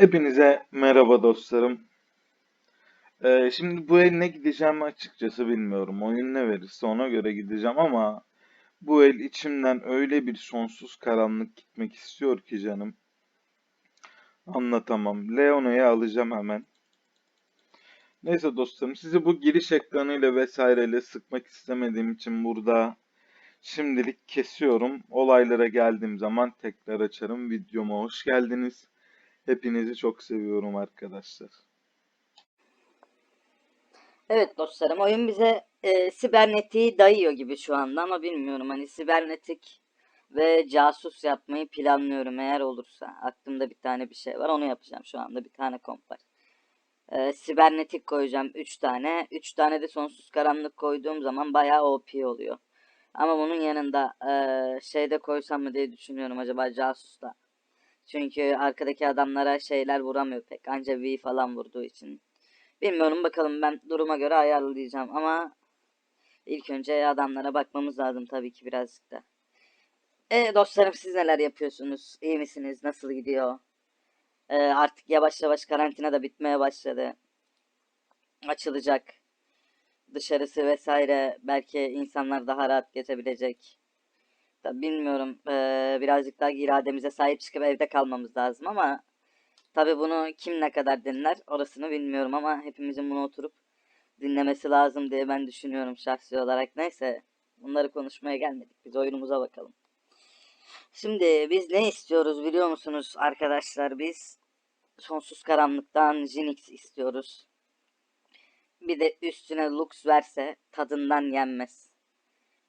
Hepinize merhaba dostlarım. Ee, şimdi bu el ne gideceğimi açıkçası bilmiyorum. Oyun ne verirse ona göre gideceğim ama bu el içimden öyle bir sonsuz karanlık gitmek istiyor ki canım. Anlatamam. Leono'yu alacağım hemen. Neyse dostlarım sizi bu giriş ekranıyla vesaireyle sıkmak istemediğim için burada şimdilik kesiyorum. Olaylara geldiğim zaman tekrar açarım. Videoma hoş geldiniz. Hepinizi çok seviyorum arkadaşlar. Evet dostlarım oyun bize e, sibernetiği dayıyor gibi şu anda ama bilmiyorum hani sibernetik ve casus yapmayı planlıyorum eğer olursa. Aklımda bir tane bir şey var onu yapacağım şu anda bir tane komp var. E, sibernetik koyacağım 3 tane. 3 tane de sonsuz karanlık koyduğum zaman bayağı OP oluyor. Ama bunun yanında e, şeyde koysam mı diye düşünüyorum acaba casus da. Çünkü arkadaki adamlara şeyler vuramıyor pek. Anca V falan vurduğu için. Bilmiyorum bakalım ben duruma göre ayarlayacağım ama ilk önce adamlara bakmamız lazım tabii ki birazcık da. E dostlarım siz neler yapıyorsunuz? İyi misiniz? Nasıl gidiyor? E, artık yavaş yavaş karantina da bitmeye başladı. Açılacak. Dışarısı vesaire belki insanlar daha rahat geçebilecek. Tabii bilmiyorum. E, birazcık daha irademize sahip çıkıp evde kalmamız lazım ama Tabi bunu kim ne kadar dinler orasını bilmiyorum ama hepimizin bunu oturup dinlemesi lazım diye ben düşünüyorum şahsi olarak. Neyse bunları konuşmaya gelmedik. Biz oyunumuza bakalım. Şimdi biz ne istiyoruz biliyor musunuz arkadaşlar? Biz sonsuz karanlıktan Jinx istiyoruz. Bir de üstüne Lux verse tadından yenmez.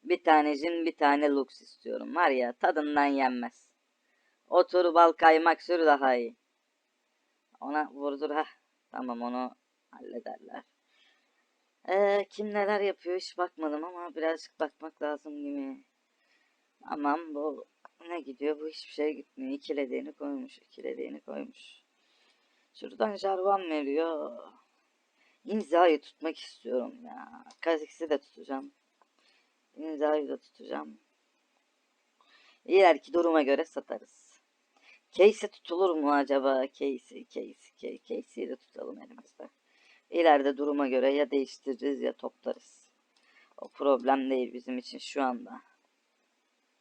Bir tane Jin bir tane Lux istiyorum. Var ya tadından yenmez. Otur bal kaymak sür daha iyi. Ona vurdur ha. Tamam onu hallederler. Ee, kim neler yapıyor hiç bakmadım ama birazcık bakmak lazım gibi. Aman bu ne gidiyor bu hiçbir şey gitmiyor. İkilediğini koymuş ikilediğini koymuş. Şuradan jarvan veriyor. İmzayı tutmak istiyorum ya. Kaziksi de tutacağım. İmzayı da tutacağım. İleriki duruma göre satarız. Casey tutulur mu acaba? Casey, Casey, Casey'yi de tutalım elimizde. İleride duruma göre ya değiştiririz ya toplarız. O problem değil bizim için şu anda.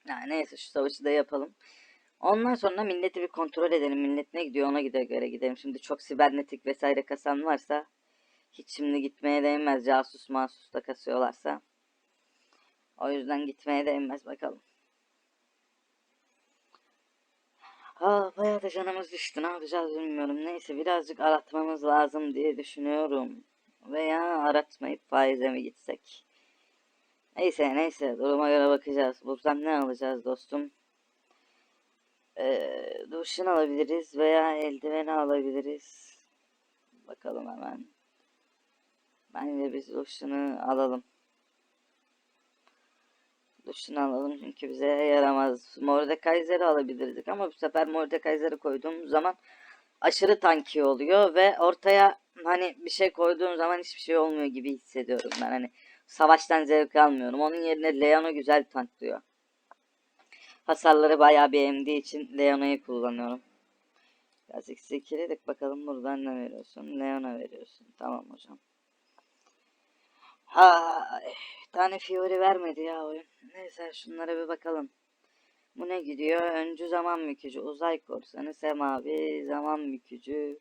Yani neyse şu savaşı da yapalım. Ondan sonra milleti bir kontrol edelim. Millet ne gidiyor ona gidiyor göre gidelim. Şimdi çok sibernetik vesaire kasan varsa hiç şimdi gitmeye değmez. Casus masus da kasıyorlarsa. O yüzden gitmeye değmez bakalım. Aa, bayağı da canımız düştü. Ne yapacağız bilmiyorum. Neyse birazcık aratmamız lazım diye düşünüyorum. Veya aratmayıp faize mi gitsek? Neyse neyse duruma göre bakacağız. Buradan ne alacağız dostum? Ee, duşun alabiliriz veya eldiveni alabiliriz. Bakalım hemen. Bence biz duşunu alalım. Duşunu alalım çünkü bize yaramaz. Mordekaiser'i alabilirdik ama bu sefer Mordekaiser'i koyduğumuz zaman aşırı tanki oluyor ve ortaya hani bir şey koyduğum zaman hiçbir şey olmuyor gibi hissediyorum ben. Hani savaştan zevk almıyorum. Onun yerine Leon'u güzel tanklıyor. Hasarları bayağı bir emdiği için Leon'u kullanıyorum. Biraz eksi bakalım buradan ne veriyorsun? Leon'a veriyorsun. Tamam hocam. Ay, tane Fiori vermedi ya oyun. Neyse şunlara bir bakalım. Bu ne gidiyor? Öncü zaman mükücü, uzay korsanı, semavi, zaman mükücü.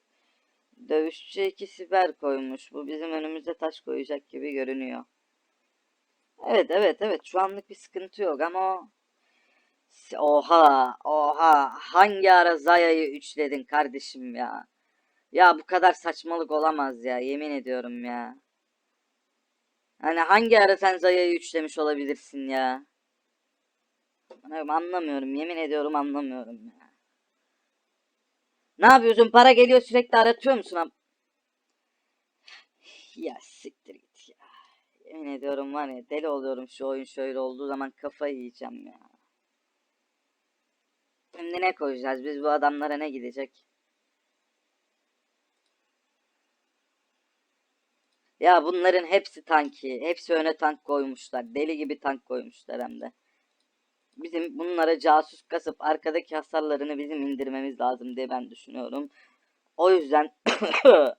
Dövüşçü iki siber koymuş. Bu bizim önümüze taş koyacak gibi görünüyor. Evet evet evet şu anlık bir sıkıntı yok ama. Oha oha hangi ara Zaya'yı üçledin kardeşim ya. Ya bu kadar saçmalık olamaz ya yemin ediyorum ya. Hani hangi ara sen Zaya'yı üçlemiş olabilirsin ya? Anlamıyorum. Yemin ediyorum anlamıyorum ya. Ne yapıyorsun? Para geliyor sürekli aratıyor musun? Ya siktir git ya. Yemin ediyorum var ya deli oluyorum şu oyun şöyle olduğu zaman kafayı yiyeceğim ya. Şimdi ne koyacağız? Biz bu adamlara ne gidecek? Ya bunların hepsi tanki. Hepsi öne tank koymuşlar. Deli gibi tank koymuşlar hem de. Bizim bunlara casus kasıp arkadaki hasarlarını bizim indirmemiz lazım diye ben düşünüyorum. O yüzden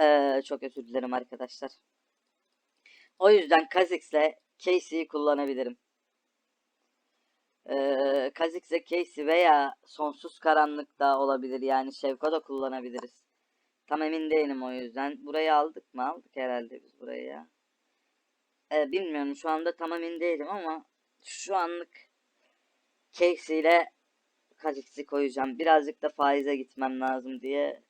eee, çok özür dilerim arkadaşlar. O yüzden Kha'Zix'le Casey'yi kullanabilirim. Eee Kha'Zix'le Casey veya Sonsuz Karanlık da olabilir. Yani Şevko da kullanabiliriz. Tam emin değilim o yüzden. Burayı aldık mı? Aldık herhalde biz burayı ya. Ee, bilmiyorum şu anda tam emin değilim ama şu anlık Casey ile Kha'Zix'i koyacağım. Birazcık da faize gitmem lazım diye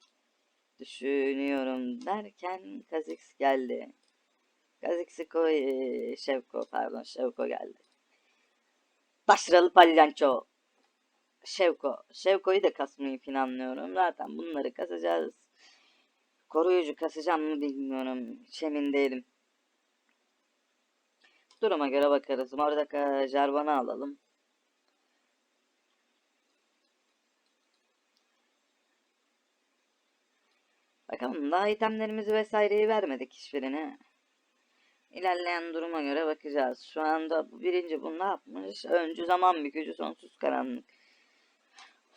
düşünüyorum derken Kha'Zix geldi. Kha'Zix'i koy Şevko pardon Şevko geldi. Başarılı palyanço. Şevko. Şevko'yu da kasmayı planlıyorum. Zaten bunları kasacağız. Koruyucu kasacağım mı bilmiyorum. Hiç emin değilim. Duruma göre bakarız. Oradaki Jarvan'ı alalım. Bakalım daha itemlerimizi vesaireyi vermedik hiçbirine. İlerleyen duruma göre bakacağız. Şu anda birinci bu ne yapmış? Öncü zaman bükücü sonsuz karanlık.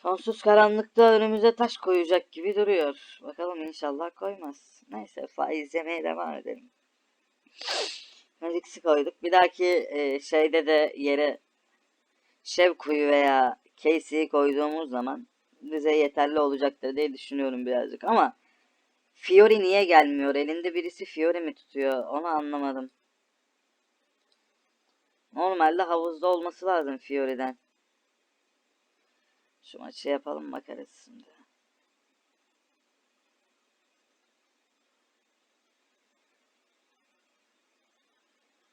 Sonsuz karanlıkta önümüze taş koyacak gibi duruyor. Bakalım inşallah koymaz. Neyse faiz yemeye devam edelim. Magix'i koyduk. Bir dahaki e, şeyde de yere Şevku'yu veya Casey'yi koyduğumuz zaman bize yeterli olacaktır diye düşünüyorum birazcık ama Fiori niye gelmiyor? Elinde birisi Fiori mi tutuyor? Onu anlamadım. Normalde havuzda olması lazım Fiori'den. Şu maçı yapalım bakarız şimdi.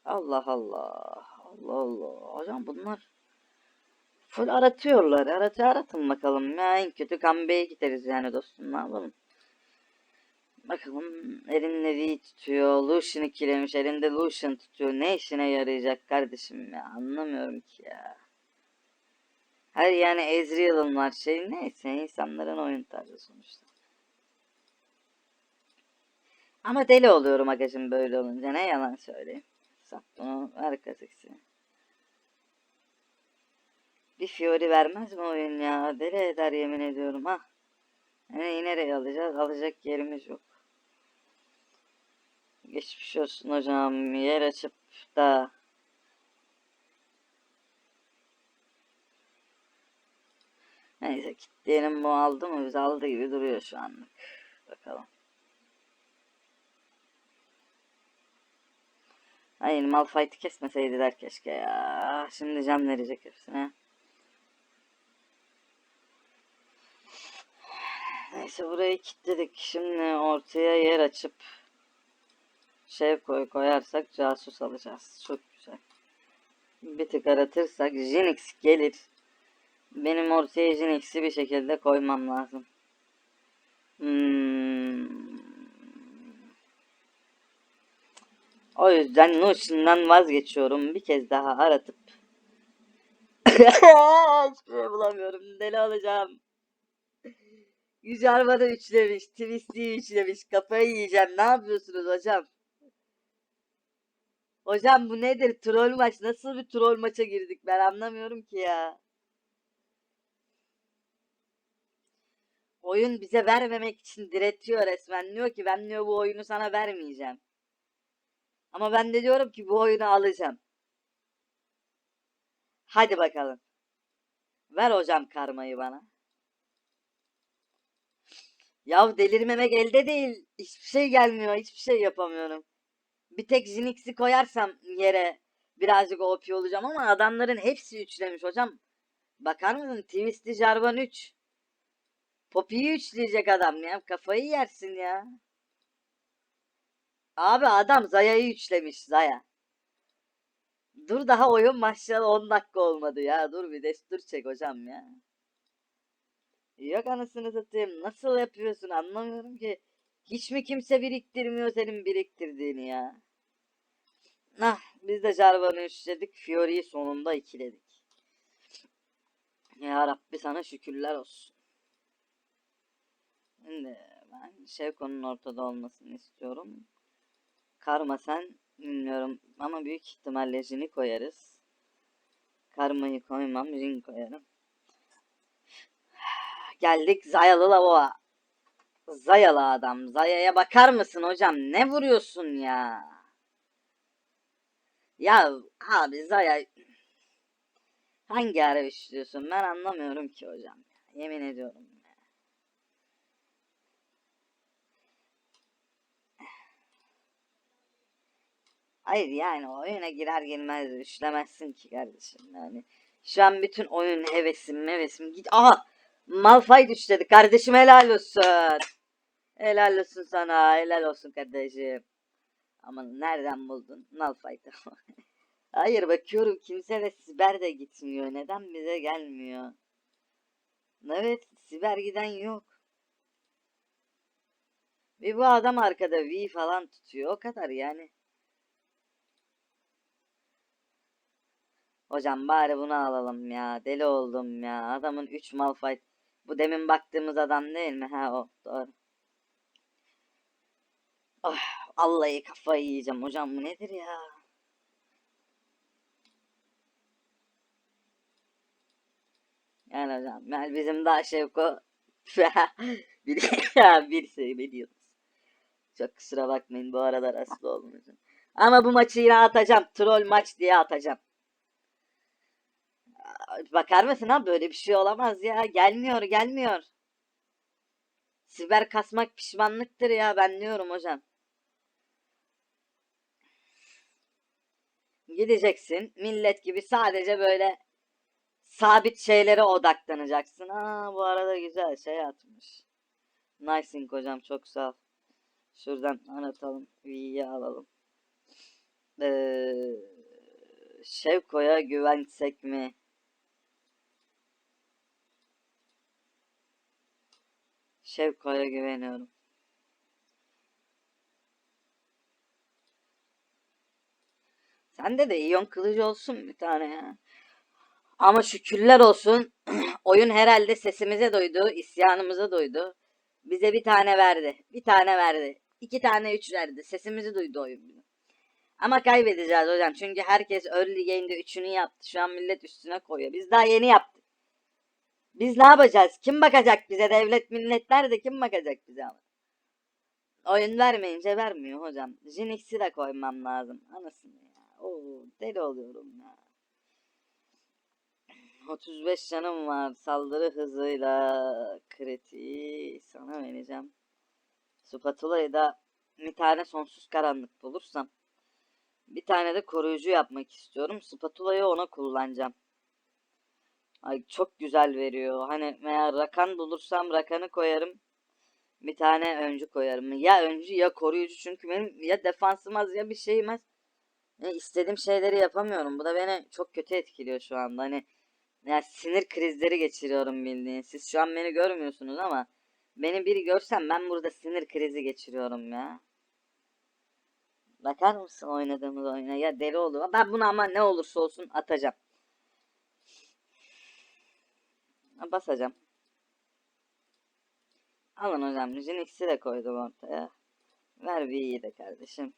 Allah Allah. Allah Allah. Hocam bunlar full aratıyorlar. Aratı aratın bakalım. Ya en kötü Gambe'ye gideriz yani dostum. Ne yapalım? Bakalım elinde V tutuyor. Lucian ikilemiş. Elinde Lucian tutuyor. Ne işine yarayacak kardeşim ya? Anlamıyorum ki ya. Her yani Ezreal'ın var şey neyse insanların oyun tarzı sonuçta. Ama deli oluyorum agacım böyle olunca ne yalan söyleyeyim. Sat bunu. Bir Fiori vermez mi oyun ya? Deli eder yemin ediyorum ha. Yani nereye alacağız? Alacak yerimiz yok. Geçmiş olsun hocam. Yer açıp da Neyse kitleyelim bu aldı mı? Biz aldı gibi duruyor şu anlık. Bakalım. Hayır Malphite'i kesmeseydiler keşke ya. Şimdi can verecek hepsine. Neyse burayı kilitledik. Şimdi ortaya yer açıp şey koy koyarsak casus alacağız. Çok güzel. Bir tık aratırsak Jinx gelir. Benim ortaya Jinx'i bir şekilde koymam lazım. Hmm. O yüzden Notion'dan vazgeçiyorum. Bir kez daha aratıp. Hiçbir şey bulamıyorum. Deli alacağım. Yüce bana üçlemiş. Twist'i üçlemiş. Kafayı yiyeceğim. Ne yapıyorsunuz hocam? Hocam bu nedir? Troll maç. Nasıl bir troll maça girdik? Ben anlamıyorum ki ya. Oyun bize vermemek için diretiyor resmen. Diyor ki ben diyor bu oyunu sana vermeyeceğim. Ama ben de diyorum ki bu oyunu alacağım. Hadi bakalım. Ver hocam karmayı bana. Yav delirmemek elde değil. Hiçbir şey gelmiyor. Hiçbir şey yapamıyorum. Bir tek Jinx'i koyarsam yere birazcık OP olacağım ama adamların hepsi üçlemiş hocam. Bakar mısın? Twisty Jarvan 3. Poppy'yi üçleyecek adam ya. Kafayı yersin ya. Abi adam Zaya'yı üçlemiş Zaya. Dur daha oyun başlayalı 10 dakika olmadı ya. Dur bir destur çek hocam ya. Yok anasını satayım. Nasıl yapıyorsun anlamıyorum ki. Hiç mi kimse biriktirmiyor senin biriktirdiğini ya. Nah biz de Jarvan'ı üçledik. Fiori'yi sonunda ikiledik. Ya Rabbi sana şükürler olsun. Şimdi ben Şevko'nun ortada olmasını istiyorum. Karma sen bilmiyorum ama büyük ihtimalle Jin'i koyarız. Karma'yı koymam, Jin koyarım. Geldik Zayalı Lavoa. Zayalı adam. Zaya'ya bakar mısın hocam? Ne vuruyorsun ya? Ya abi Zaya hangi ara işliyorsun? Ben anlamıyorum ki hocam. Yemin ediyorum. Hayır yani oyuna girer girmez üçlemezsin ki kardeşim yani. Şu an bütün oyun hevesim mevesim git. Aha Malphite üçledi kardeşim helal olsun. Helal olsun sana helal olsun kardeşim. Ama nereden buldun Malphite'ı? Hayır bakıyorum kimse de siber de gitmiyor. Neden bize gelmiyor? Evet siber giden yok. Bir bu adam arkada V falan tutuyor. O kadar yani. Hocam bari bunu alalım ya. Deli oldum ya. Adamın 3 Malphite. Bu demin baktığımız adam değil mi? Ha o. Doğru. Ah, Allah'ı kafayı yiyeceğim. Hocam bu nedir ya? Yani hocam. Yani bizim daha Şevko bir, ya bir şey biliyoruz. Çok kusura bakmayın bu aralar aslı olmayacağım. Ama bu maçı yine atacağım. Troll maç diye atacağım. Bakar mısın ha böyle bir şey olamaz ya. Gelmiyor gelmiyor. Siber kasmak pişmanlıktır ya ben diyorum hocam. Gideceksin millet gibi sadece böyle sabit şeylere odaklanacaksın. Aa bu arada güzel şey atmış. Nice'ink hocam çok sağ ol. Şuradan anlatalım. V'yi alalım. Ee, Şevko'ya güvensek mi? Şevko'ya güveniyorum. Sende de iyon kılıcı olsun bir tane ya. Ama şükürler olsun oyun herhalde sesimize duydu, isyanımıza duydu. Bize bir tane verdi. Bir tane verdi. iki tane üç verdi. Sesimizi duydu oyun. Ama kaybedeceğiz hocam. Çünkü herkes early game'de üçünü yaptı. Şu an millet üstüne koyuyor. Biz daha yeni yaptık. Biz ne yapacağız? Kim bakacak bize? Devlet milletler de kim bakacak bize? Oyun vermeyince vermiyor hocam. Jinx'i de koymam lazım. Anasını ya. Oo, deli oluyorum ya. 35 canım var. Saldırı hızıyla kritiği sana vereceğim. Spatula'yı da bir tane sonsuz karanlık bulursam bir tane de koruyucu yapmak istiyorum. Spatula'yı ona kullanacağım. Ay çok güzel veriyor. Hani veya rakan bulursam rakanı koyarım. Bir tane öncü koyarım. Ya öncü ya koruyucu çünkü benim ya defansım az ya bir şeyim az. Ya istediğim şeyleri yapamıyorum. Bu da beni çok kötü etkiliyor şu anda. Hani ya sinir krizleri geçiriyorum bildiğin. Siz şu an beni görmüyorsunuz ama beni biri görsem ben burada sinir krizi geçiriyorum ya. Bakar mısın oynadığımız oyuna? Ya deli oldu. Ben bunu ama ne olursa olsun atacağım. Basacağım. Alın hocam. Jinx'i de koydum ortaya. Ver V'yi de kardeşim.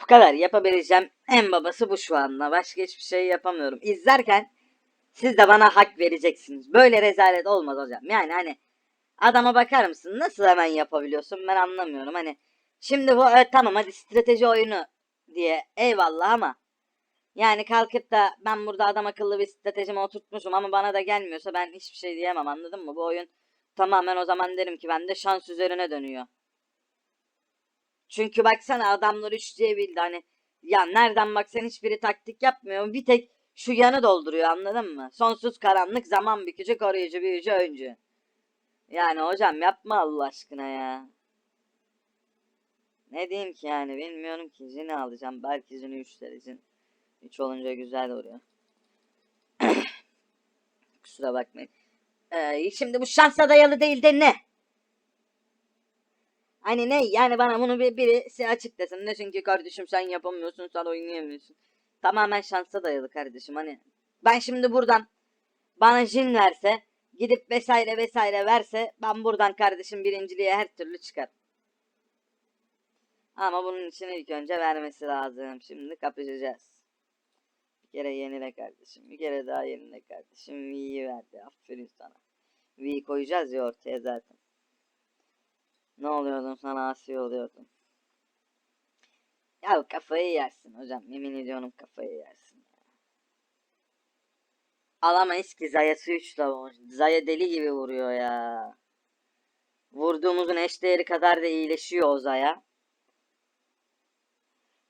Bu kadar yapabileceğim en babası bu şu anda. Başka hiçbir şey yapamıyorum. İzlerken siz de bana hak vereceksiniz. Böyle rezalet olmaz hocam. Yani hani adama bakar mısın? Nasıl hemen yapabiliyorsun? Ben anlamıyorum. Hani şimdi bu evet, tamam hadi strateji oyunu diye eyvallah ama yani kalkıp da ben burada adam akıllı bir stratejimi oturtmuşum ama bana da gelmiyorsa ben hiçbir şey diyemem anladın mı? Bu oyun tamamen o zaman derim ki bende şans üzerine dönüyor. Çünkü baksana adamlar 3 diye bildi hani ya nereden baksan hiçbiri taktik yapmıyor. Bir tek şu yanı dolduruyor anladın mı? Sonsuz karanlık zaman bükücü koruyucu büyücü öncü. Yani hocam yapma Allah aşkına ya. Ne diyeyim ki yani bilmiyorum ki Jin'i alacağım. Belki Jin'i 3 Jin 3 olunca güzel oluyor. Kusura bakmayın. Ee, şimdi bu şansa dayalı değil de ne? Hani ne? Yani bana bunu bir birisi açıklasın. Ne çünkü kardeşim sen yapamıyorsun, sen oynayamıyorsun. Tamamen şansa dayalı kardeşim. Hani ben şimdi buradan bana jin verse, gidip vesaire vesaire verse ben buradan kardeşim birinciliğe her türlü çıkar. Ama bunun için ilk önce vermesi lazım. Şimdi kapışacağız. Bir kere yenile kardeşim. Bir kere daha yenile kardeşim. İyi verdi. Aferin sana. V koyacağız ya ortaya zaten. Ne oluyordun sana asi oluyordun. Ya kafayı yersin hocam. Yemin ediyorum kafayı yersin. Alamayız ki Zaya'sı 3 lavon. Zaya deli gibi vuruyor ya. Vurduğumuzun eşdeğeri kadar da iyileşiyor o Zaya.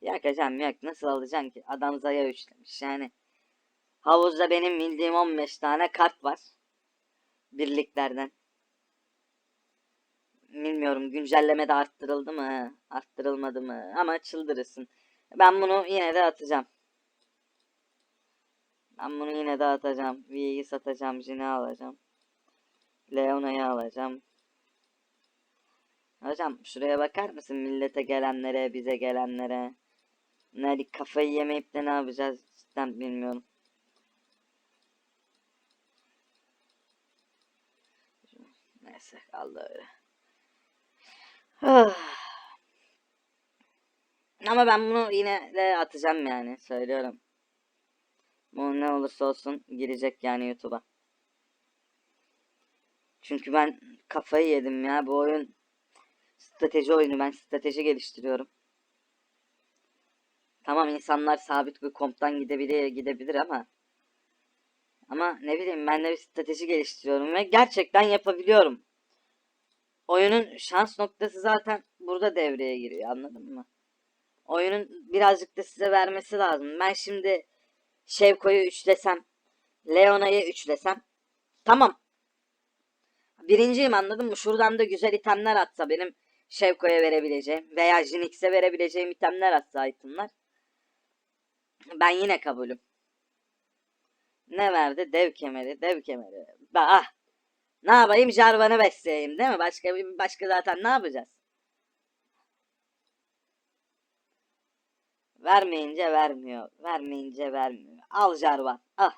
Yok hocam yok nasıl alacaksın ki? Adam Zaya üçlemiş yani. Havuzda benim bildiğim 15 tane kart var. Birliklerden. Bilmiyorum güncelleme de arttırıldı mı? Arttırılmadı mı? Ama çıldırırsın. Ben bunu yine de atacağım. Ben bunu yine de atacağım. V'yi satacağım. Jin'i alacağım. Leona'yı alacağım. Hocam şuraya bakar mısın? Millete gelenlere, bize gelenlere. Ne kafayı yemeyip de ne yapacağız? Cidden bilmiyorum. Neyse kaldı öyle. Ah. Ama ben bunu yine de atacağım yani söylüyorum. Bu ne olursa olsun girecek yani YouTube'a. Çünkü ben kafayı yedim ya bu oyun strateji oyunu ben strateji geliştiriyorum. Tamam insanlar sabit bir komptan gidebilir gidebilir ama ama ne bileyim ben de bir strateji geliştiriyorum ve gerçekten yapabiliyorum. Oyunun şans noktası zaten burada devreye giriyor anladın mı? Oyunun birazcık da size vermesi lazım. Ben şimdi Şevko'yu üçlesem, Leona'yı üçlesem tamam. Birinciyim anladın mı? Şuradan da güzel itemler atsa benim Şevko'ya verebileceğim veya Jinx'e verebileceğim itemler atsa itemler. Ben yine kabulüm. Ne verdi? Dev kemeri, dev kemeri. Ah. Ne yapayım? Jarvan'ı besleyeyim değil mi? Başka bir başka zaten ne yapacağız? Vermeyince vermiyor. Vermeyince vermiyor. Al Jarvan. Al.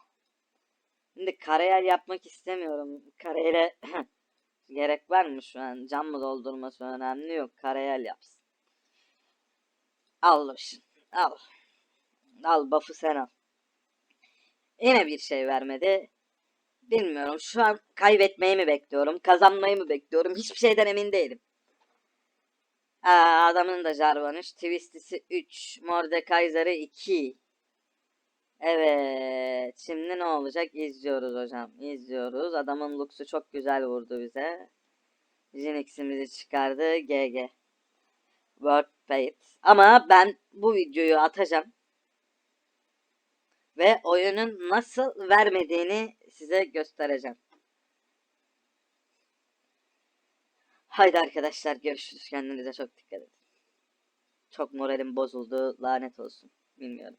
Şimdi karayel yapmak istemiyorum. Karayele gerek var mı şu an? Cam mı doldurması önemli yok. Karayel yapsın. Al Loşin. Al. Al buff'ı sen al. Yine bir şey vermedi. Bilmiyorum. Şu an kaybetmeyi mi bekliyorum? Kazanmayı mı bekliyorum? Hiçbir şeyden emin değilim. Aa, adamın da Jarvan 3. Twistisi 3. Mordekaiser'ı 2. Evet. Şimdi ne olacak? İzliyoruz hocam. İzliyoruz. Adamın Lux'u çok güzel vurdu bize. Jinx'imizi çıkardı. GG. Word paid. Ama ben bu videoyu atacağım. Ve oyunun nasıl vermediğini size göstereceğim. Haydi arkadaşlar görüşürüz. Kendinize çok dikkat edin. Çok moralim bozuldu. Lanet olsun. Bilmiyorum.